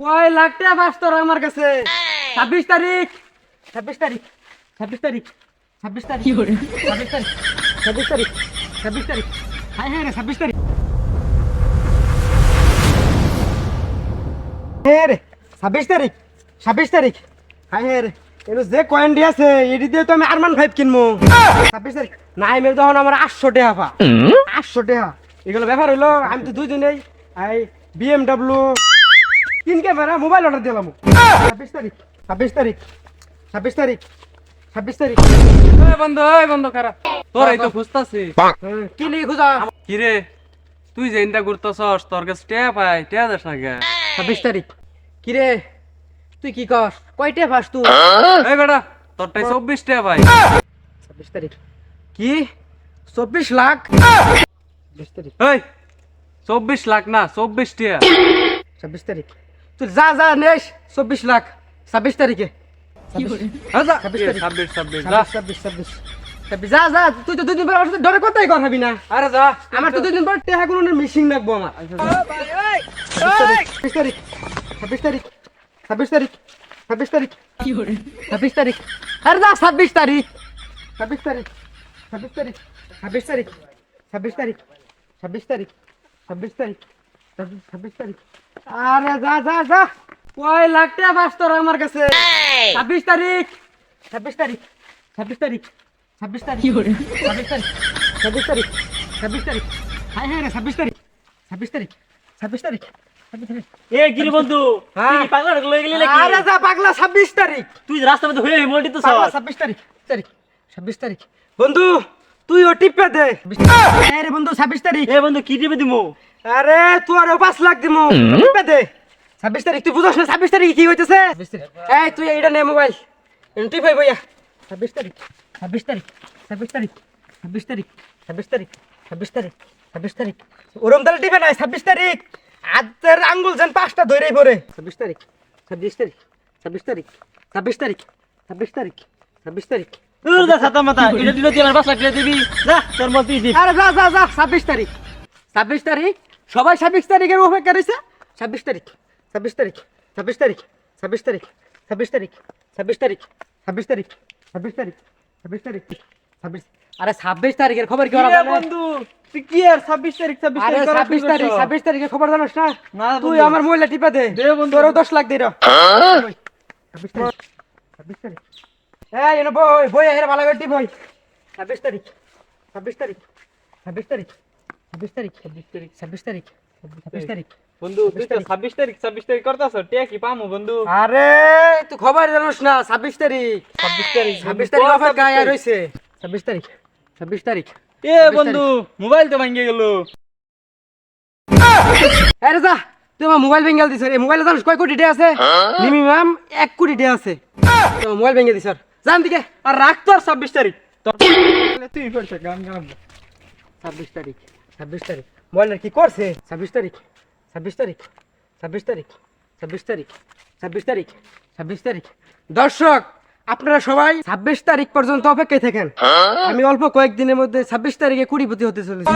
কয় লাখ টাকা পাস তোর আমার কাছে ছাব্বিশ তারিখ ছাব্বিশ তারিখ ছাব্বিশ তারিখ ছাব্বিশ তারিখ ছাব্বিশ তারিখ ছাব্বিশ তারিখ ছাব্বিশ তারিখ হ্যাঁ হ্যাঁ রে ছাব্বিশ তারিখ হ্যাঁ রে ছাব্বিশ তারিখ ছাব্বিশ তারিখ হ্যাঁ হ্যাঁ রে এগুলো যে কয়েন দিয়ে আছে এটি দিয়ে তো আমি আরমান ফাইভ কিনবো ছাব্বিশ তারিখ নাই তখন আমার আটশো টাকা পা আটশো টাকা এগুলো ব্যাপার হইল আমি তো দুই দিনেই এই বিএমডাব্লিউ তিন ক্যামেরা মোবাইল অর্ডার দিলাম ছাব্বিশ তারিখ ছাব্বিশ তারিখ ছাব্বিশ তারিখ ছাব্বিশ তারিখ। বন্ধু বন্ধু খারাপ। তোর এই তো খুঁজতাছি। হ্যাঁ, কি লিখে খুঁজা? কি রে তুই যে ইন্টা ঘুরতেছস তোর কাছে টিয়া পাই টিয়া দেশ কে ছাব্বিশ তারিখ। কি রে তুই কি কর কয়টে ফাস তুই? এই বেটা তোরটাই চব্বিশ টিয়া পাই। ছাব্বিশ তারিখ। কি? চব্বিশ লাখ? বিশ তারিখ। এই চব্বিশ লাখ না চব্বিশ টিয়া। ছাব্বিশ তারিখ। তুই যা যা নেস চব্বিশ লাখ ছাব্বিশ তারিখে হ্যাঁ, যা। যা তুই তো দুদিন পর আমার সাথে ডরে কথাই কথাবি না আরে যা আমার তো দুদিন পর টেহা কোনো মিশিং লাগবো আমার ছাব্বিশ তারিখ ছাব্বিশ তারিখ ছাব্বিশ তারিখ ছাব্বিশ তারিখ ছাব্বিশ তারিখ আরে যা ছাব্বিশ তারিখ ছাব্বিশ তারিখ ছাব্বিশ তারিখ ছাব্বিশ তারিখ ছাব্বিশ তারিখ ছাব্বিশ তারিখ ছাব্বিশ তারিখ ছাব্বিশ- তারিখ আরে যা যা যা কয় লাখ টাকা পাস তোর আমার কাছে ছাব্বিশ তারিখ ছাব্বিশ তারিখ ছাব্বিশ তারিখ ছাব্বিশ তারিখ ছাব্বিশ তারিখ ছাব্বিশ তারিখ ছাব্বিশ তারিখ হ্যাঁ হ্যাঁ রে ছাব্বিশ তারিখ ছাব্বিশ তারিখ ছাব্বিশ তারিখ এ গিরি বন্ধু হ্যাঁ। তুই পাগলা টাগলা গেলি নাকি আরে যা পাগলা ছাব্বিশ তারিখ তুই রাস্তার মধ্যে হয়ে মোল্টি তো পাগলা ছাব্বিশ তারিখ তারিখ বন্ধু তুই ও টিপে দে হ্যাঁ বন্ধু ছাব্বিশ তারিখ এ বন্ধু কি দিবে দিমু আরে তোর পাঁচ লাখ দিমু দে ছাব্বিশ তারিখ তুই বুঝছ না ছাব্বিশ তারিখ কি হইতেছে এই তুই এইটা নে মোবাইল টিপে বইয়া ছাব্বিশ তারিখ ছাব্বিশ তারিখ ছাব্বিশ তারিখ ছাব্বিশ তারিখ ছাব্বিশ তারিখ ছাব্বিশ তারিখ ছাব্বিশ তারিখ ওরম তাহলে টিপে নাই ছাব্বিশ তারিখ আজের আঙ্গুল যেন পাঁচটা ধরেই পড়ে ছাব্বিশ তারিখ ছাব্বিশ তারিখ ছাব্বিশ তারিখ ছাব্বিশ তারিখ ছাব্বিশ তারিখ ছাব্বিশ তারিখ ছাব্বিশ তারিখ সবাই ছাব্বিশ তারিখের অপেক্ষা রয়েছে ছাব্বিশ তারিখ ছাব্বিশ তারিখ ছাব্বিশ তারিখ ছাব্বিশ তারিখ ছাব্বিশ তারিখ ছাব্বিশ তারিখ ছাব্বিশ তারিখ ছাব্বিশ তারিখ ছাব্বিশ তারিখ ছাব্বিশ আরে ছাব্বিশ তারিখের খবর কি বন্ধু তুই কি আর ছাব্বিশ তারিখ ছাব্বিশ আরে তারিখ ছাব্বিশ তারিখ ছাব্বিশ তারিখের খবর জানোস না তুই বন্ধু। আমার মহিলা টিপা দে দে বন্ধু। তোরও দশ লাখ দিয়ে ছাব্বিশ তারিখ ছাব্বিশ তারিখ এই এনে বই বই হেরে ভালো করে টিপ ছাব্বিশ তারিখ ছাব্বিশ তারিখ ছাব্বিশ তারিখ ছাব্বিশ তারিখ ছাব্বিশ তারিখ। ছাব্বিশ তারিখ ছাব্বিশ তারিখ। বন্ধু তুই তো ছাব্বিশ তারিখ। ছাব্বিশ তারিখ করতেছ টিয়া কি পামু বন্ধু? আরে তুই খবর জানোস না ছাব্বিশ তারিখ। ছাব্বিশ তারিখ ছাব্বিশ তারিখ অপেক্ষা আয়া রয়েছে ছাব্বিশ তারিখ ছাব্বিশ তারিখ এ বন্ধু মোবাইল তো ভাঙ্গে গেল। আরে যা তুই আমার মোবাইল ভেঙে দিছ এই মোবাইলে জানিস কয় কোটি ডে আছে? মিনিমাম এক কোটি ডে আছে। তো মোবাইল ভেঙে দিছ। জান দিকে আর রাখ তো আর ছাব্বিশ তারিখ। তোর তুই করছে গান গান ছাব্বিশ তারিখ। ছাব্বিশ তারিখ। মোবাইলের কি করছে? ছাব্বিশ তারিখ ছাব্বিশ তারিখ ছাব্বিশ তারিখ ছাব্বিশ তারিখ ছাব্বিশ তারিখ ছাব্বিশ তারিখ। দর্শক আপনারা সবাই ছাব্বিশ তারিখ পর্যন্ত অপেক্ষায় থাকেন। আমি অল্প কয়েকদিনের মধ্যে ছাব্বিশ তারিখে কুড়িপতি হতে চলেছি।